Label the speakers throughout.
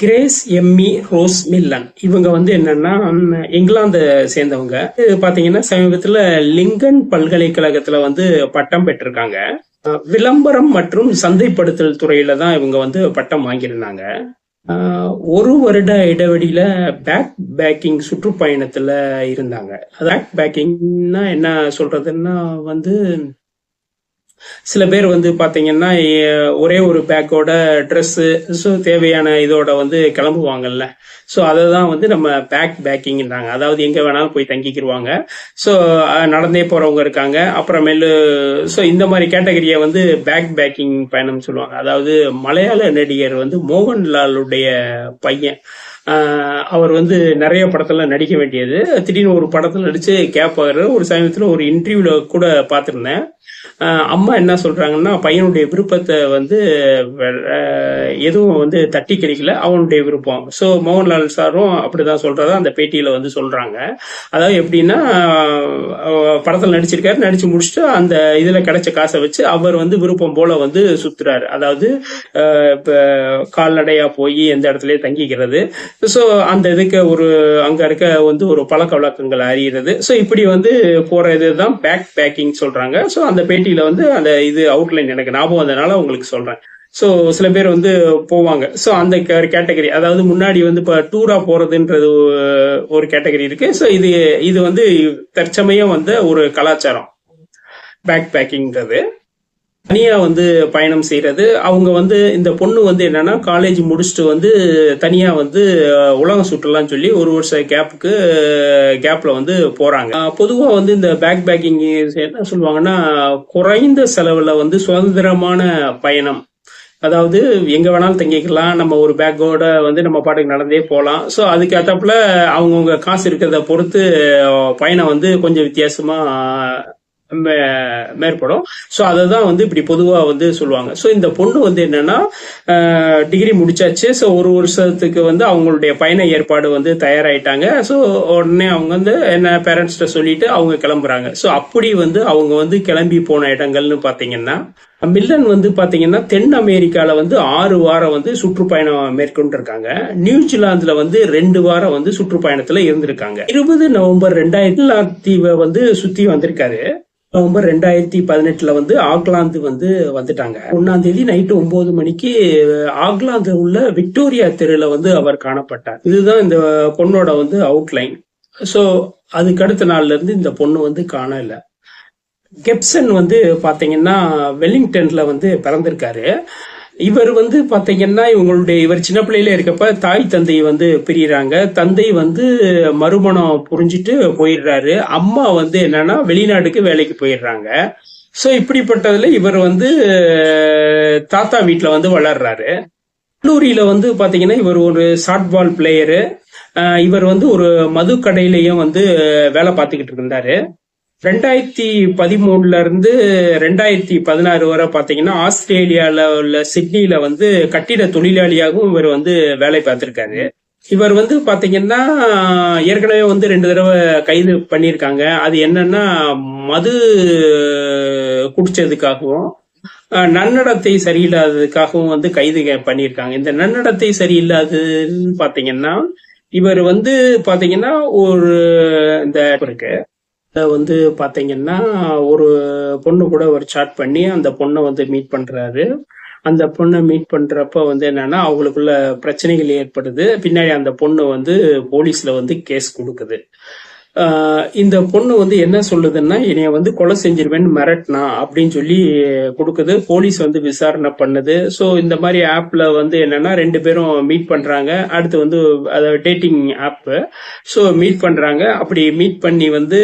Speaker 1: Grace Emmy rose melon இவங்க வந்து என்னன்னா இங்கிலாந்து சேர்ந்தவங்க. இது பாத்தீங்கன்னா சமீபத்துல லிங்கன் பல்கலைக்கழகத்துல வந்து பட்டம் பெற்றிருக்காங்க. விளம்பரம் மற்றும் சந்தைப்படுத்தல் துறையில தான் இவங்க வந்து பட்டம் வாங்கியிருந்தாங்க. ஒரு வருட இடைவெளியில பேக் பேக்கிங் சுற்றுப்பயணத்துல இருந்தாங்க. பேக் பேக்கிங்னா என்ன சொல்றதுன்னா வந்து சில பேர் வந்து பார்த்தீங்கன்னா ஒரே ஒரு பேக்கோட ட்ரெஸ்ஸு ஸோ தேவையான இதோட வந்து கிளம்புவாங்கல்ல. ஸோ அதை தான் வந்து நம்ம பேக் பேக்கிங்ன்றாங்க அதாவது எங்கே வேணாலும் போய் தங்கிக்கிடுவாங்க ஸோ நடந்தே போகிறவங்க இருக்காங்க. அப்புறமேலு ஸோ இந்த மாதிரி கேட்டகரியை வந்து பேக் பேக்கிங் பயணம் சொல்லுவாங்க. அதாவது மலையாள நடிகர் வந்து மோகன்லாலுடைய பையன். அவர் வந்து நிறைய படத்தில் நடிக்க வேண்டியது. திடீர்னு ஒரு படத்தில் நடிச்சு கேட்பாரு ஒரு சமயத்தில் ஒரு இன்டர்வியூல கூட பார்த்துருந்தேன். அம்மா என்ன சொல்றாங்கன்னா பையனுடைய விருப்பத்தை வந்து எதுவும் வந்து தட்டி கிடைக்கல. அவனுடைய விருப்பம். ஸோ மோகன்லால் சாரும் அப்படிதான் சொல்றதா அந்த பேட்டியில வந்து சொல்றாங்க. அதாவது எப்படின்னா படத்தில் நடிச்சிருக்காரு. நடிச்சு முடிச்சுட்டு அந்த இதில் கிடைச்ச காசை வச்சு அவர் வந்து விருப்பம் போல வந்து சுத்துறாரு. அதாவது இப்போ கால்நடையாக கால்நடையா போய் எந்த இடத்துலயும் தங்கிக்கிறது. ஸோ அந்த இதுக்கு ஒரு அங்க இருக்க வந்து ஒரு பழக்க வழக்கங்கள் அறியிறது ஸோ இப்படி வந்து போற இதுதான் பேக் பேக்கிங் சொல்றாங்க. ஸோ அந்த பேட்டியில வந்து அந்த இது அவுட்லைன் எனக்கு ஞாபகம் வந்ததுனால உங்களுக்கு சொல்றேன். ஸோ சில பேர் வந்து போவாங்க. ஸோ அந்த கேட்டகரி அதாவது முன்னாடி வந்து இப்போ டூரா போறதுன்றது ஒரு கேட்டகரி இருக்கு. ஸோ இது இது வந்து தற்சமயம் வந்து ஒரு கலாச்சாரம். பேக் பேக்கிங்கிறது தனியா வந்து பயணம் செய்யறது அவங்க வந்து இந்த பொண்ணு வந்து என்னன்னா காலேஜ் முடிச்சுட்டு வந்து தனியா வந்து உலகம் சுற்றலாம் சொல்லி ஒரு வருஷம் கேப்புக்கு கேப்ல வந்து போறாங்க. பொதுவாக பொதுவா வந்து இந்த பேக் பேக்கிங் என்ன சொல்லுவாங்கன்னா குறைந்த செலவுல வந்து சுதந்திரமான பயணம். அதாவது எங்க வேணாலும் தங்கிக்கலாம் நம்ம ஒரு பேக்கோட வந்து நம்ம பாட்டுக்கு நடந்தே போகலாம் ஸோ அதுக்கு ஏத்தாப்புல அவங்கவுங்க காசு இருக்கிறத பொறுத்து பயணம் வந்து கொஞ்சம் வித்தியாசமா மேற்படும். ஸோ அதை தான் வந்து இப்படி பொதுவாக வந்து சொல்லுவாங்க. ஸோ இந்த பொண்ணு வந்து என்னன்னா டிகிரி முடிச்சாச்சு. ஸோ ஒரு வருஷத்துக்கு வந்து அவங்களுடைய பயண ஏற்பாடு வந்து தயாராயிட்டாங்க. ஸோ உடனே அவங்க வந்து என்ன பேரண்ட்ஸ்கிட்ட சொல்லிட்டு அவங்க கிளம்புறாங்க. ஸோ அப்படி வந்து அவங்க வந்து கிளம்பி போன இடங்கள்னு பார்த்தீங்கன்னா மில்லன் வந்து பாத்தீங்கன்னா தென் அமெரிக்கால வந்து ஆறு வாரம் வந்து சுற்றுப்பயணம் மேற்கொண்டிருக்காங்க. நியூசிலாந்துல வந்து ரெண்டு வாரம் வந்து சுற்றுப்பயணத்துல இருந்திருக்காங்க. இருபது நவம்பர் ரெண்டாயிரத்தி வந்து சுத்தி வந்திருக்காரு. நவம்பர் ரெண்டாயிரத்தி பதினெட்டுல வந்து ஆக்லாந்து வந்து வந்துட்டாங்க. ஒன்னாம் தேதி நைட்டு ஒன்பது மணிக்கு ஆக்லாந்து உள்ள விக்டோரியா தெருல வந்து அவர் காணப்பட்டார். இதுதான் இந்த பொண்ணோட வந்து அவுட்லைன் சோ அதுக்கு அடுத்த நாள்ல இருந்து இந்த பொண்ணு வந்து காணல. கெப்சன் வந்து பாத்தீங்கன்னா வெல்லிங்டன்ல வந்து பிறந்திருக்காரு. இவர் வந்து பார்த்தீங்கன்னா இவங்களுடைய இவர் சின்ன பிள்ளையில இருக்கப்ப தாய் தந்தை வந்து பிரியறாங்க. தந்தை வந்து மறுமணம் புரிஞ்சிட்டு போயிடுறாரு. அம்மா வந்து என்னன்னா வெளிநாட்டுக்கு வேலைக்கு போயிடுறாங்க. ஸோ இப்படிப்பட்டதுல இவர் வந்து தாத்தா வீட்டில் வந்து வளர்றாரு. கல்லூரியில வந்து பாத்தீங்கன்னா இவர் ஒரு ஷார்ட் பால் பிளேயரு இவர் வந்து ஒரு மது கடையிலையும் வந்து வேலை பார்த்துக்கிட்டு இருந்தாரு. ரெண்டாயிரத்தி பதிமூணுல இருந்து ரெண்டாயிரத்தி பதினாறு வரை பாத்தீங்கன்னா ஆஸ்திரேலியால உள்ள சிட்னில வந்து கட்டிட தொழிலாளியாகவும் இவர் வந்து வேலை பார்த்திருக்காரு. இவர் வந்து பாத்தீங்கன்னா ஏற்கனவே வந்து ரெண்டு தடவை கைது பண்ணியிருக்காங்க. அது என்னன்னா மது குடிச்சதுக்காகவும் நன்னடத்தை சரியில்லாததுக்காகவும் வந்து கைது பண்ணியிருக்காங்க. இந்த நன்னடத்தை சரியில்லாததுன்னு பாத்தீங்கன்னா இவர் வந்து பாத்தீங்கன்னா ஒரு இந்த இருக்கு. வந்து பாத்தீங்கன்னா ஒரு பொண்ணு கூட ஒரு சாட் பண்ணி அந்த பொண்ணை வந்து மீட் பண்றாரு. அந்த பொண்ணை மீட் பண்றப்ப வந்து என்னன்னா அவங்களுக்குள்ள பிரச்சனைகள் ஏற்படுது. பின்னாடி அந்த பொண்ணு வந்து போலீஸ்ல வந்து கேஸ் கொடுக்குது. இந்த பொண்ணு வந்து என்ன சொல்லுதுன்னா என்னைய வந்து கொலை செஞ்சிருவேன்னு மிரட்டினா அப்படின்னு சொல்லி கொடுக்குது. போலீஸ் வந்து விசாரணை பண்ணுது. ஸோ இந்த மாதிரி ஆப்ல வந்து என்னன்னா ரெண்டு பேரும் மீட் பண்றாங்க. அடுத்து வந்து அதாவது டேட்டிங் ஆப் ஸோ மீட் பண்றாங்க. அப்படி மீட் பண்ணி வந்து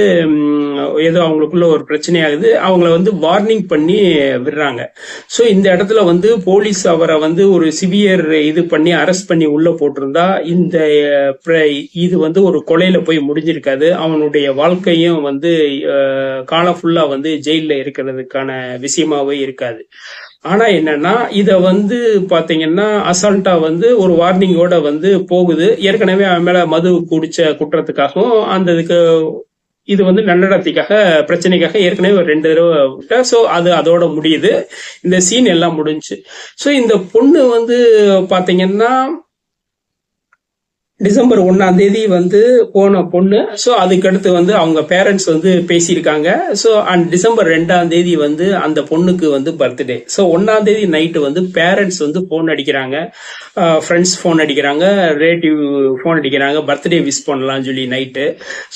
Speaker 1: ஏதோ அவங்களுக்குள்ள ஒரு பிரச்சனை ஆகுது அவங்கள வந்து வார்னிங் பண்ணி விடுறாங்க. ஸோ இந்த இடத்துல வந்து போலீஸ் அவரை வந்து ஒரு சிவியர் இது பண்ணி அரெஸ்ட் பண்ணி உள்ள போட்டிருந்தா இந்த இது வந்து ஒரு கொலையில போய் முடிஞ்சிருக்காது. அவனுடைய வாழ்க்கையும் வந்து காலம் ஃபுல்லா வந்து ஜெயில இருக்கிறதுக்கான விஷயமாவே இருக்காது. ஆனா என்னன்னா இத வந்து பாத்தீங்கன்னா அசால்ட்டா வந்து ஒரு வார்னிங்கோட வந்து போகுது. ஏற்கனவே அவன் மேல மது குடிச்ச குற்றத்துக்காகவும் அந்த இதுக்கு இது வந்து நன்னடத்தைக்காக பிரச்சனைக்காக ஏற்கனவே ஒரு ரெண்டு தடவை விட்டா ஸோ அது அதோட முடியுது. இந்த சீன் எல்லாம் முடிஞ்சுச்சு ஸோ இந்த பொண்ணு வந்து பாத்தீங்கன்னா டிசம்பர் ஒன்னாம் தேதி வந்து போன பொண்ணு. ஸோ அதுக்கடுத்து வந்து அவங்க பேரண்ட்ஸ் வந்து பேசியிருக்காங்க. ஸோ அண்ட் டிசம்பர் ரெண்டாம் தேதி வந்து அந்த பொண்ணுக்கு வந்து பர்த்டே ஸோ ஒன்னாம் தேதி நைட்டு வந்து பேரண்ட்ஸ் வந்து ஃபோன் அடிக்கிறாங்க. Uh, ஃப்ரெண்ட்ஸ் ஃபோன் அடிக்கிறாங்க. ரிலேட்டிவ் ஃபோன் அடிக்கிறாங்க. பர்த்டே விஷ் பண்ணலாம்னு சொல்லி நைட்டு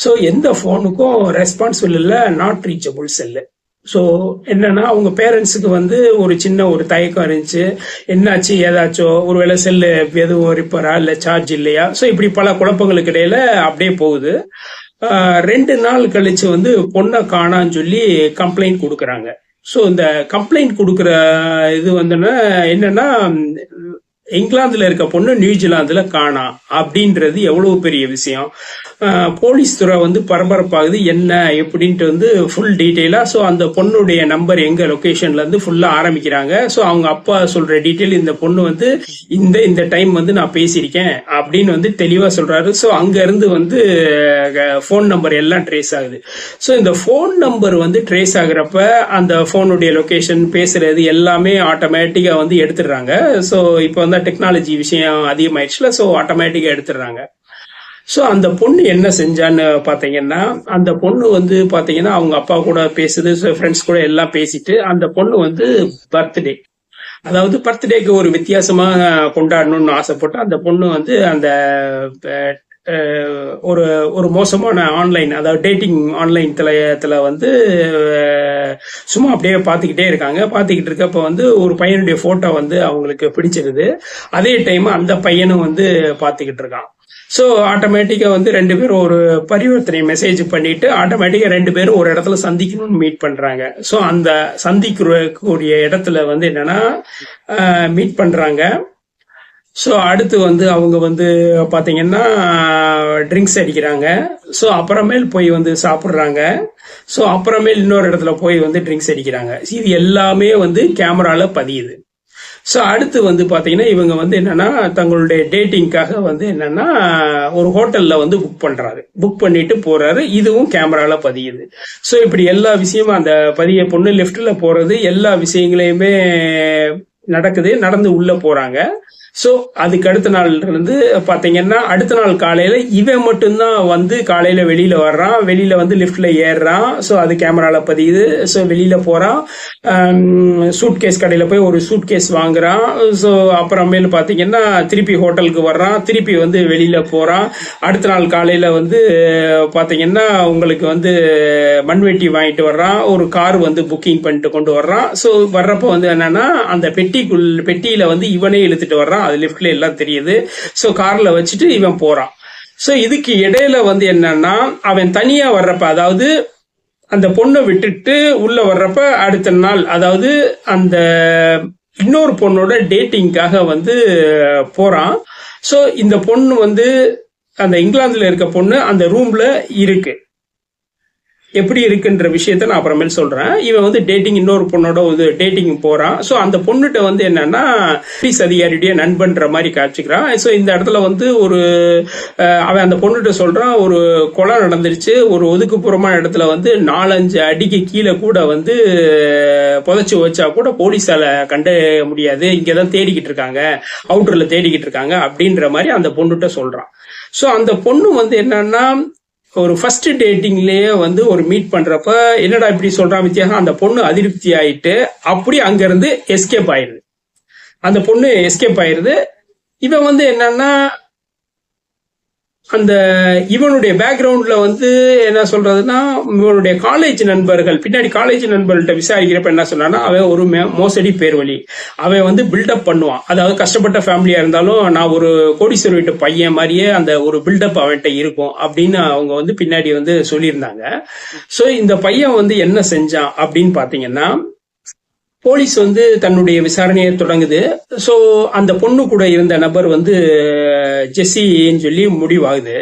Speaker 1: ஸோ எந்த ஃபோனுக்கும் ரெஸ்பான்சிபிள் இல்லை நாட் ரீச்சபிள் செல்லு ஸோ என்னன்னா அவங்க பேரண்ட்ஸுக்கு வந்து ஒரு சின்ன ஒரு தயக்கம் இருந்துச்சு. என்னாச்சு ஏதாச்சோ ஒருவேளை செல்லு எதுவும் ரிப்பரா இல்லை சார்ஜ் இல்லையா? ஸோ இப்படி பல குழப்பங்களுக்கு இடையில அப்படியே போகுது. ரெண்டு நாள் கழிச்சு வந்து பொண்ணை காணான்னு சொல்லி கம்ப்ளைண்ட் கொடுக்குறாங்க. ஸோ இந்த கம்ப்ளைண்ட் கொடுக்குற இது வந்துன்னா என்னன்னா இங்கிலாந்துல இருக்க பொண்ணு நியூசிலாந்துல காணா அப்படின்றது எவ்வளவு பெரிய விஷயம். போலீஸ் துறை வந்து பரபரப்பாகுது. என்ன எப்படின்ட்டு வந்து ஃபுல் டீட்டெயிலா ஸோ அந்த பொண்ணுடைய நம்பர் எங்க லொக்கேஷன்லேருந்து இருந்து ஃபுல்லா ஆரம்பிக்கிறாங்க. ஸோ அவங்க அப்பா சொல்ற டீட்டெயில் இந்த பொண்ணு வந்து இந்த இந்த டைம் வந்து நான் பேசியிருக்கேன் அப்படின்னு வந்து தெளிவா சொல்றாரு. ஸோ அங்க இருந்து வந்து ஃபோன் நம்பர் எல்லாம் ட்ரேஸ் ஆகுது. ஸோ இந்த ஃபோன் நம்பர் வந்து ட்ரேஸ் ஆகுறப்ப அந்த ஃபோனுடைய லொக்கேஷன் பேசுறது எல்லாமே ஆட்டோமேட்டிக்கா வந்து எடுத்துடுறாங்க. ஸோ இப்போ வந்து டெக்னாலஜி விஷயம் அதிகமாயிடுச்சுல ஸோ ஆட்டோமேட்டிக்காக எடுத்துடுறாங்க. ஸோ அந்த பொண்ணு என்ன செஞ்சான்னு பார்த்தீங்கன்னா அந்த பொண்ணு வந்து பார்த்தீங்கன்னா அவங்க அப்பா கூட பேசுது ஃப்ரெண்ட்ஸ் கூட எல்லாம் பேசிட்டு அந்த பொண்ணு வந்து பர்த்டே அதாவது பர்த்டேக்கு ஒரு வித்தியாசமா கொண்டாடணும்னு ஆசைப்பட்டு அந்த பொண்ணு வந்து அந்த ஒரு ஒரு மோசமான ஆன்லைன் அதாவது டேட்டிங் ஆன்லைன் தலையத்தில் வந்து சும்மா அப்படியே பார்த்துக்கிட்டே இருக்காங்க. பார்த்துக்கிட்டு இருக்கப்ப வந்து ஒரு பையனுடைய ஃபோட்டோ வந்து அவங்களுக்கு பிடிச்சிருது. அதே டைம் அந்த பையனும் வந்து பார்த்துக்கிட்டு இருக்கான். ஸோ ஆட்டோமேட்டிக்காக வந்து ரெண்டு பேரும் ஒரு பரிவர்த்தனை மெசேஜ் பண்ணிட்டு ஆட்டோமேட்டிக்காக ரெண்டு பேரும் ஒரு இடத்துல சந்திக்கணும்னு மீட் பண்ணுறாங்க ஸோ அந்த சந்திக்கக்கூடிய இடத்துல வந்து என்னன்னா மீட் பண்ணுறாங்க ஸோ அடுத்து வந்து அவங்க வந்து பார்த்தீங்கன்னா ட்ரிங்க்ஸ் அடிக்கிறாங்க. ஸோ அப்புறமேல் போய் வந்து சாப்பிட்றாங்க. ஸோ அப்புறமேல் இன்னொரு இடத்துல போய் வந்து ட்ரிங்க்ஸ் அடிக்கிறாங்க. இது எல்லாமே வந்து கேமராவில் பதியுது. ஸோ அடுத்து வந்து பார்த்தீங்கன்னா இவங்க வந்து என்னன்னா தங்களுடைய டேட்டிங்காக வந்து என்னன்னா ஒரு ஹோட்டலில் வந்து புக் பண்ணுறாரு புக் பண்ணிட்டு போறாரு. இதுவும் கேமராவில் பதியுது. ஸோ இப்படி எல்லா விஷயமும் அந்த பதிய பொண்ணு லெஃப்ட்ல போறது எல்லா விஷயங்களையுமே நடக்குது. நடந்து உள்ளே போறாங்க. ஸோ அதுக்கு அடுத்த நாள் இருந்து பாத்தீங்கன்னா அடுத்த நாள் காலையில் இவன் மட்டும்தான் வந்து காலையில் வெளியில் வர்றான். வெளியில் வந்து லிஃப்டில் ஏறுறான். ஸோ அது கேமராவில் பதியுது. ஸோ வெளியில் போகிறான் சூட் கேஸ் கடையில் போய் ஒரு சூட் கேஸ் வாங்குறான். ஸோ அப்புறமேல் பார்த்தீங்கன்னா திருப்பி ஹோட்டலுக்கு வர்றான். திருப்பி வந்து வெளியில் போகிறான் அடுத்த நாள் காலையில் வந்து பார்த்தீங்கன்னா உங்களுக்கு வந்து மண்வெட்டி வாங்கிட்டு வர்றான். ஒரு கார் வந்து புக்கிங் பண்ணிட்டு கொண்டு வர்றான். ஸோ வர்றப்போ வந்து என்னென்னா அந்த பெட்டிக்குள் பெட்டியில் வந்து இவனே இழுத்துட்டு வர்றான். அது லிஃப்ட்ல எல்லாம் தெரியுது. ஸோ கார்ல வச்சுட்டு இவன் போறான். ஸோ இதுக்கு இடையில வந்து என்னன்னா அவன் தனியா வர்றப்ப அதாவது அந்த பொண்ணை விட்டுட்டு உள்ள வர்றப்ப அடுத்த நாள் அதாவது அந்த இன்னொரு பொண்ணோட டேட்டிங்காக வந்து போறான். ஸோ இந்த பொண்ணு வந்து அந்த இங்கிலாந்துல இருக்க பொண்ணு அந்த ரூம்ல இருக்கு. எப்படி இருக்குன்ற விஷயத்த நான் அப்புறமேல் சொல்றேன். இவன் வந்து டேட்டிங் இன்னொரு பொண்ணோட வந்து டேட்டிங் போறான் ஸோ அந்த பொண்ணுகிட்ட வந்து என்னன்னா போலீஸ் அதிகாரியுடைய நண்பன்ற மாதிரி காட்சிக்கிறான் ஸோ இந்த இடத்துல வந்து ஒரு அவன் அந்த பொண்ணுகிட்ட சொல்றான் ஒரு கொலை நடந்துருச்சு. ஒரு ஒதுக்குப்புறமான இடத்துல வந்து நாலஞ்சு அடிக்கு கீழே கூட வந்து புதைச்சி வச்சா கூட போலீஸால கண்ட முடியாது. இங்கதான் தேடிக்கிட்டு இருக்காங்க. அவுட்டர்ல தேடிக்கிட்டு இருக்காங்க அப்படின்ற மாதிரி அந்த பொண்ணுகிட்ட சொல்றான். ஸோ அந்த பொண்ணு வந்து என்னன்னா ஒரு ஃபர்ஸ்ட் டேட்டிங்லேயே வந்து ஒரு மீட் பண்ணுறப்ப என்னடா இப்படி சொல்கிறான் வித்தியாசம் அந்த பொண்ணு அதிருப்தி ஆயிட்டு அப்படி அங்கேருந்து எஸ்கேப் ஆயிடுது. அந்த பொண்ணு எஸ்கேப் ஆயிடுது. இவன் வந்து என்னன்னா அந்த இவனுடைய பேக்ரவுண்ட்ல வந்து என்ன சொல்றதுன்னா இவனுடைய காலேஜ் நண்பர்கள் பின்னாடி காலேஜ் நண்பர்கள்ட்ட விசாரிக்கிறப்ப என்ன சொன்னான்னா அவன் ஒரு மோசடி பேர் வழி அவன் வந்து பில்டப் பண்ணுவான். அதாவது கஷ்டப்பட்ட ஃபேமிலியா இருந்தாலும் நான் ஒரு கோடீஸ்வரர் வீட்டு பையன் மாதிரியே அந்த ஒரு பில்டப் அவன்கிட்ட இருக்கும் அப்படின்னு அவங்க வந்து பின்னாடி வந்து சொல்லியிருந்தாங்க. சோ இந்த பையன் வந்து என்ன செஞ்சான் அப்படின்னு பாத்தீங்கன்னா போலீஸ் வந்து தன்னுடைய விசாரணையை தொடங்குது. ஸோ அந்த பொண்ணு கூட இருந்த நபர் வந்து ஜெஸ்ஸின்னு சொல்லி முடிவாகுது.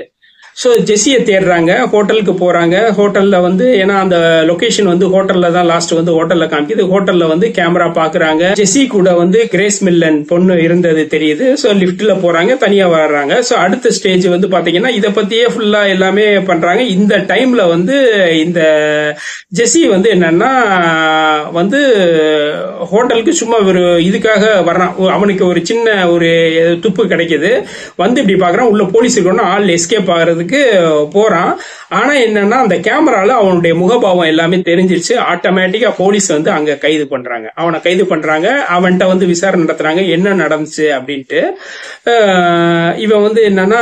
Speaker 1: ஸோ ஜெஸ்ஸியை தேடுறாங்க ஹோட்டலுக்கு போகிறாங்க ஹோட்டலில் வந்து ஏன்னா அந்த லொகேஷன் வந்து ஹோட்டலில் தான் லாஸ்ட் வந்து ஹோட்டலில் காமிக்குது. ஹோட்டலில் வந்து கேமரா பார்க்குறாங்க ஜெஸ்ஸி கூட வந்து கிரேஸ் மில்லன் பொண்ணு இருந்தது தெரியுது. ஸோ லிஃப்ட்டில் போகிறாங்க தனியாக வர்றாங்க. ஸோ அடுத்த ஸ்டேஜ் வந்து பார்த்தீங்கன்னா இதை பற்றியே ஃபுல்லாக எல்லாமே பண்ணுறாங்க இந்த டைமில் வந்து இந்த ஜெஸ்ஸி வந்து என்னன்னா வந்து ஹோட்டலுக்கு சும்மா ஒரு இதுக்காக வர்றான். அவனுக்கு ஒரு சின்ன ஒரு துப்பு கிடைக்குது. வந்து இப்படி பார்க்குறான் உள்ள போலீஸுக்கு இருக்கணும் ஆள் எஸ்கேப் ஆகிறது பண்ணுறதுக்கு போறான். ஆனால் என்னன்னா அந்த கேமராவில் அவனுடைய முகபாவம் எல்லாமே தெரிஞ்சிருச்சு. ஆட்டோமேட்டிக்காக போலீஸ் வந்து அங்கே கைது பண்ணுறாங்க அவனை கைது பண்ணுறாங்க அவன்கிட்ட வந்து விசாரணை நடத்துறாங்க. என்ன நடந்துச்சு அப்படின்ட்டு. இவன் வந்து என்னன்னா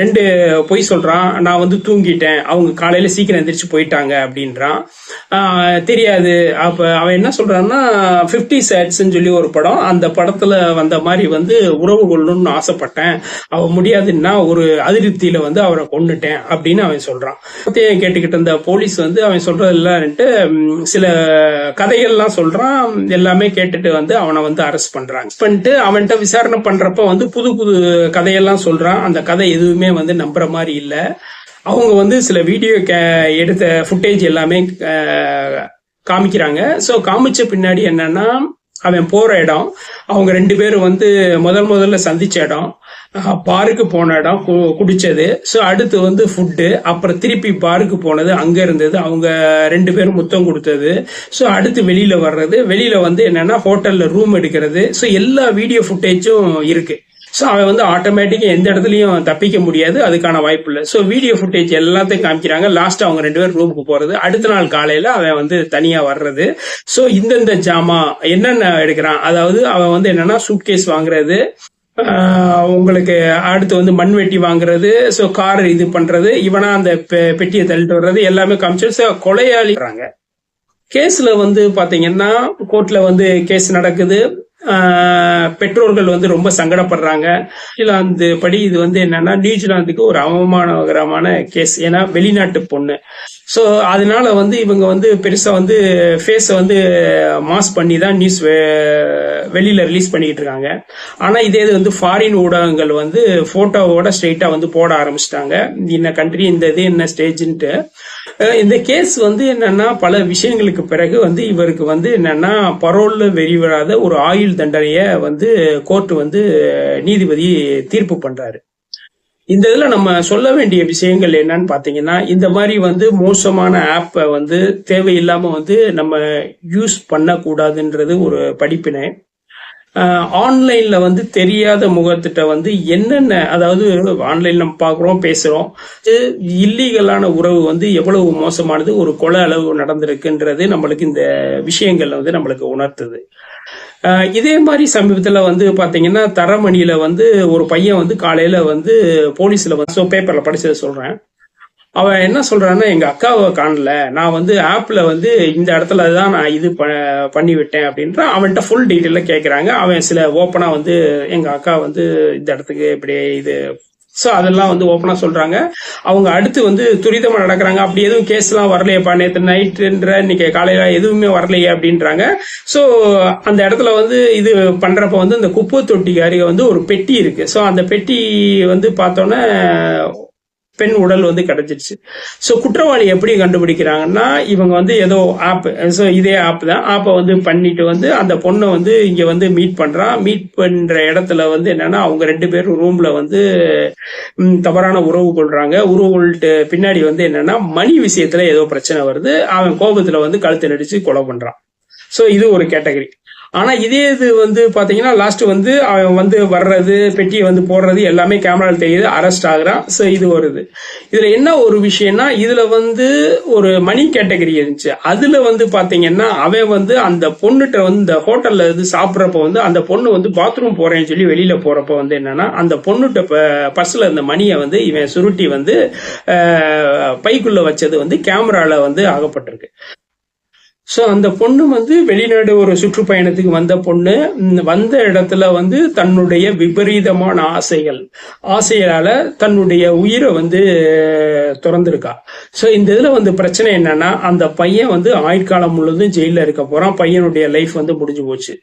Speaker 1: ரெண்டு பொய் சொல்கிறான் நான் வந்து தூங்கிட்டேன். அவங்க காலையில் சீக்கிரம் எந்திரிச்சு போயிட்டாங்க அப்படின்றான். தெரியாது. அப்போ அவன் என்ன சொல்கிறான்னா ஃபிஃப்டி சேட்ஸ்ன்னு சொல்லி ஒரு படம். அந்த படத்தில் வந்த மாதிரி வந்து உறவு கொள்ளணும்னு ஆசைப்பட்டேன். அவன் முடியாதுன்னா ஒரு அதிருப்தியில் வந்து அவரை கொண்டுட்டேன் அப்படின்னு அவன் சொல்றான். கேட்டுக்கிட்டு இருந்த போலீஸ் வந்து அவன் சொல்றது சில கதைகள்லாம் சொல்றான். எல்லாமே கேட்டுட்டு வந்து அவனை வந்து அரெஸ்ட் பண்றாங்க. பண்ணிட்டு அவன்கிட்ட விசாரணை பண்றப்ப வந்து புது புது கதையெல்லாம் சொல்றான். அந்த கதை எதுவுமே வந்து நம்புற மாதிரி இல்லை. அவங்க வந்து சில வீடியோ கே எடுத்த ஃபுட்டேஜ் எல்லாமே காமிக்கிறாங்க. ஸோ காமிச்ச பின்னாடி என்னன்னா அவன் போற இடம் அவங்க ரெண்டு பேரும் வந்து முதல் முதல்ல சந்திச்ச இடம் பாருக்கு போன இடம் கு- குடிச்சது. ஸோ அடுத்து வந்து ஃபுட்டு அப்புறம் திருப்பி பாருக்கு போனது அங்க இருந்தது. அவங்க ரெண்டு பேரும் முத்தம் கொடுத்தது. ஸோ அடுத்து வெளியில வர்றது. வெளியில வந்து என்னன்னா ஹோட்டல்ல ரூம் எடுக்கிறது. ஸோ எல்லா வீடியோ ஃபுட்டேஜும் இருக்கு. ஸோ அவன் வந்து ஆட்டோமேட்டிக்காக எந்த இடத்துலையும் தப்பிக்க முடியாது அதுக்கான வாய்ப்பு இல்லை. ஸோ வீடியோ ஃபுட்டேஜ் எல்லாத்தையும் காமிக்கிறாங்க. லாஸ்ட் அவங்க ரெண்டு பேரும் ரூமுக்கு போறது. அடுத்த நாள் காலையில அவன் வந்து தனியா வர்றது. ஸோ இந்தந்த ஜாமா என்னென்ன எடுக்கிறான்? அதாவது அவன் வந்து என்னன்னா சூட்கேஸ் வாங்குறது உங்களுக்கு அடுத்து வந்து மண்வெட்டி வாங்குறது ஸோ கார் இது பண்றது இவனா அந்த பெ- பெட்டியை தள்ளிட்டு வர்றது எல்லாமே காமிச்சு ஸோ கொலையாளிறாங்க கேஸ்ல வந்து பாத்தீங்கன்னா கோர்ட்ல வந்து கேஸ் நடக்குது. பெற்றோர்கள் வந்து ரொம்ப சங்கடப்படுறாங்க. நியூசிலாந்து படி இது வந்து என்னன்னா நியூசிலாந்துக்கு ஒரு அவமானகரமான கேஸ் ஏன்னா வெளிநாட்டு பொண்ணு. ஸோ அதனால வந்து இவங்க வந்து பெருசா வந்து ஃபேஸை வந்து மாஸ் பண்ணி தான் நியூஸ் வெளியில ரிலீஸ் பண்ணிக்கிட்டு இருக்காங்க. ஆனா இதே இது வந்து ஃபாரின் ஊடகங்கள் வந்து போட்டோவோட ஸ்ட்ரெயிட்டா வந்து போட ஆரம்பிச்சிட்டாங்க. இந்த கண்ட்ரி இந்த இது என்ன ஸ்டேஜ்ன்ட்டு இந்த கேஸ் வந்து என்னன்னா பல விஷயங்களுக்கு பிறகு வந்து இவருக்கு வந்து என்னன்னா பரோல்ல வெளிவராத ஒரு ஆயுள் தண்டனைய வந்து கோர்ட் வந்து நீதிபதி தீர்ப்பு பண்றாரு. இந்த இதுல நம்ம சொல்ல வேண்டிய விஷயங்கள் என்னன்னு பாத்தீங்கன்னா இந்த மாதிரி வந்து மோசமான ஆப்பை வந்து தேவையில்லாம வந்து நம்ம யூஸ் பண்ணக்கூடாதுன்றது ஒரு படிப்பினை ஆன்லைனில் வந்து தெரியாத முகத்திட்ட வந்து என்னென்ன அதாவது ஆன்லைனில் நம்ம பேசுகிறோம் பேசுறோம் இல்லீகலான உறவு வந்து எவ்வளவு மோசமானது ஒரு கொலை அளவு நடந்திருக்குன்றது நம்மளுக்கு இந்த விஷயங்கள் வந்து நம்மளுக்கு உணர்த்துது. இதே மாதிரி சமீபத்தில் வந்து பார்த்தீங்கன்னா தரமணியில் வந்து ஒரு பையன் வந்து காலையில் வந்து போலீஸில் வந்து பேப்பரில் படித்ததை சொல்கிறேன் அவன் என்ன சொல்றான்னா எங்க அக்காவை காணல. நான் வந்து ஆப்ல வந்து இந்த இடத்துல தான் நான் இது ப- பண்ணி விட்டேன் அப்படின்ற அவன்கிட்ட ஃபுல் டீட்டெயில கேட்கறாங்க அவன் சில ஓப்பனா வந்து எங்க அக்கா வந்து இந்த இடத்துக்கு இப்படி இது ஸோ அதெல்லாம் வந்து ஓப்பனாக சொல்கிறாங்க அவங்க அடுத்து வந்து துரிதமாக நடக்கிறாங்க. அப்படி எதுவும் கேஸ்லாம் வரலையேப்பா. நேற்று நைட்டுன்ற இன்னைக்கு காலையில் எதுவுமே வரலையே அப்படின்றாங்க. ஸோ அந்த இடத்துல வந்து இது பண்ணுறப்ப வந்து இந்த குப்பை தொட்டிக்கு அருகே வந்து ஒரு பெட்டி இருக்குது ஸோ அந்த பெட்டி வந்து பார்த்தோன்னே பெண் உடல் வந்து கிடைச்சிருச்சு. ஸோ குற்றவாளி எப்படி கண்டுபிடிக்கிறாங்கன்னா இவங்க வந்து ஏதோ ஆப் ஸோ இதே ஆப் தான். ஆப்பை வந்து பண்ணிட்டு வந்து அந்த பொண்ணை வந்து இங்க வந்து மீட் பண்றான் மீட் பண்ற இடத்துல வந்து என்னன்னா அவங்க ரெண்டு பேரும் ரூம்ல வந்து தவறான உறவு கொள்றாங்க. உறவு கொள்ளிட்டு பின்னாடி வந்து என்னன்னா மணி விஷயத்துல ஏதோ பிரச்சனை வருது. அவன் கோபத்துல வந்து கழுத்து நடிச்சு கொலை பண்றான். ஸோ இது ஒரு கேட்டகரி. ஆனால் இதே இது வந்து பார்த்தீங்கன்னா லாஸ்ட் வந்து அவன் வந்து வர்றது பெட்டியை வந்து போடுறது எல்லாமே கேமராவில் தெரியுது அரெஸ்ட் ஆகுறான் ஸோ இது வருது இதில் என்ன ஒரு விஷயம்னா இதில் வந்து ஒரு மணி கேட்டகரி இருந்துச்சு. அதில் வந்து பார்த்தீங்கன்னா அவன் வந்து அந்த பொண்ணுகிட்ட வந்து இந்த ஹோட்டலில் இது சாப்பிட்றப்ப வந்து அந்த பொண்ணு வந்து பாத்ரூம் போகிறேன்னு சொல்லி வெளியில் போகிறப்ப வந்து என்னன்னா அந்த பொண்ணுகிட்ட பர்ஸில் இருந்த மணியை வந்து இவன் சுருட்டி வந்து பைக்குள்ளே வச்சது வந்து கேமராவில் வந்து ஆகப்பட்டிருக்கு ஸோ அந்த பொண்ணு வந்து வெளிநாடு ஒரு சுற்றுப்பயணத்துக்கு வந்த பொண்ணு. வந்த இடத்துல வந்து தன்னுடைய விபரீதமான ஆசைகள். ஆசைகளால் தன்னுடைய உயிரை வந்து திறந்திருக்கா. ஸோ இந்த இதில் வந்து பிரச்சனை என்னன்னா அந்த பையன் வந்து ஆயுட்காலம் முழுவதும் ஜெயிலில் இருக்க போகிறான் பையனுடைய லைஃப் வந்து முடிஞ்சு போச்சு.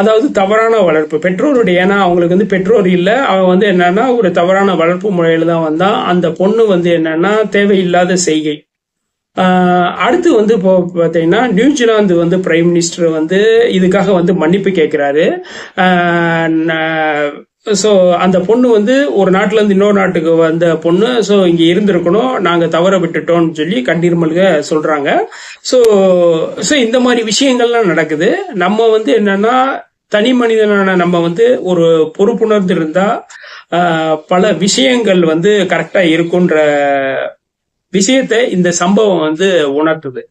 Speaker 1: அதாவது தவறான வளர்ப்பு. பெற்றோருடைய ஏன்னா அவங்களுக்கு வந்து பெற்றோர் இல்லை. அவன் வந்து என்னன்னா ஒரு தவறான வளர்ப்பு முறையில் தான் வந்தான். அந்த பொண்ணு வந்து என்னன்னா தேவையில்லாத செய்கை. அடுத்து வந்து இப்போ பார்த்தீங்கன்னா நியூசிலாந்து வந்து பிரைம் மினிஸ்டர் வந்து இதுக்காக வந்து மன்னிப்பு கேட்குறாரு. ஸோ அந்த பொண்ணு வந்து ஒரு நாட்டிலேருந்து இன்னொரு நாட்டுக்கு வந்த பொண்ணு ஸோ இங்கே இருந்திருக்கணும் நாங்கள் தவற விட்டுட்டோம்னு சொல்லி கண்ணீர் மல்க சொல்கிறாங்க ஸோ ஸோ இந்த மாதிரி விஷயங்கள்லாம் நடக்குது. நம்ம வந்து என்னன்னா தனி மனிதனான நம்ம வந்து ஒரு பொறுப்புணர்ந்து இருந்தா பல விஷயங்கள் வந்து கரெக்டா இருக்குன்ற விஷயத்தை இந்த சம்பவம் வந்து உணர்த்துது